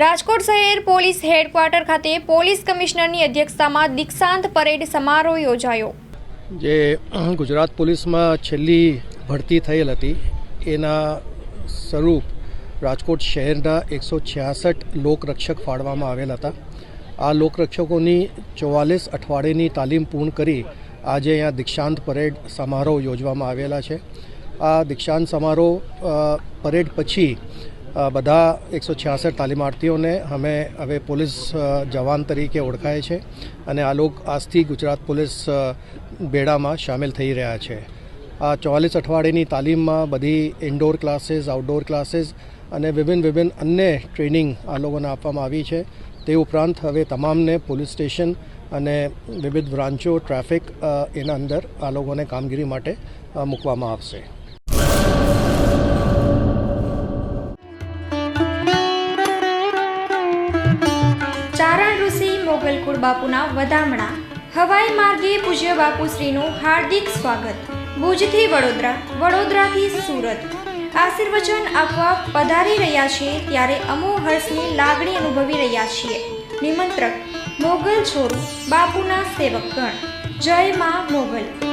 રાજકોટ શહેર police headquarter ખાતે police કમિશનરની અધ્યક્ષતામાં દીક્ષાંત પરેડ સમારોહ યોજાયો. જે ગુજરાત પોલીસમાં છેલ્લી ભરતી થયેલ હતી, એના સ્વરૂપ રાજકોટ શહેરના એકસો છ્યાસઠ લોકરક્ષક ફાળવામાં આવેલ હતા. આ લોકરક્ષકોની ચોવાલીસ અઠવાડિયેની તાલીમ પૂર્ણ કરી આજે અહીંયા દીક્ષાંત પરેડ સમારોહ યોજવામાં આવેલા છે. આ દીક્ષાંત સમારોહ પરેડ પછી બધા એકસો છ્યાસઠ તાલીમાર્થીઓને અમે હવે પોલીસ જવાન તરીકે ઓળખાય છે અને આ લોક આજથી ગુજરાત પોલીસ બેડામાં સામેલ થઈ રહ્યા છે. આ ચોવાલીસ અઠવાડિયેની તાલીમમાં બધી ઇન્ડોર ક્લાસીસ આઉટડોર ક્લાસીસ અને વિભિન્ન વિભિન્ન અન્ય ટ્રેનિંગ આ લોકોને આપવામાં આવી છે. તે ઉપરાંત હવે તમામને પોલીસ સ્ટેશન અને વિવિધ બ્રાન્ચો, ટ્રાફિક એના અંદર આ લોકોને કામગીરી માટે મૂકવામાં આવશે. મોગલકુળ બાપુના વધામણા. હવાઈ માર્ગે પૂજ્ય બાપુશ્રીનું હાર્દિક સ્વાગત. ભુજથી વડોદરા, વડોદરાથી સુરત. આશીર્વચન આપવા પધારી રહ્યા છીએ ત્યારે અમો હર્ષની લાગણી અનુભવી રહ્યા છીએ. નિમંત્રક, મોગલ છોરું બાપુના સેવકગણ. જય માં મોગલ.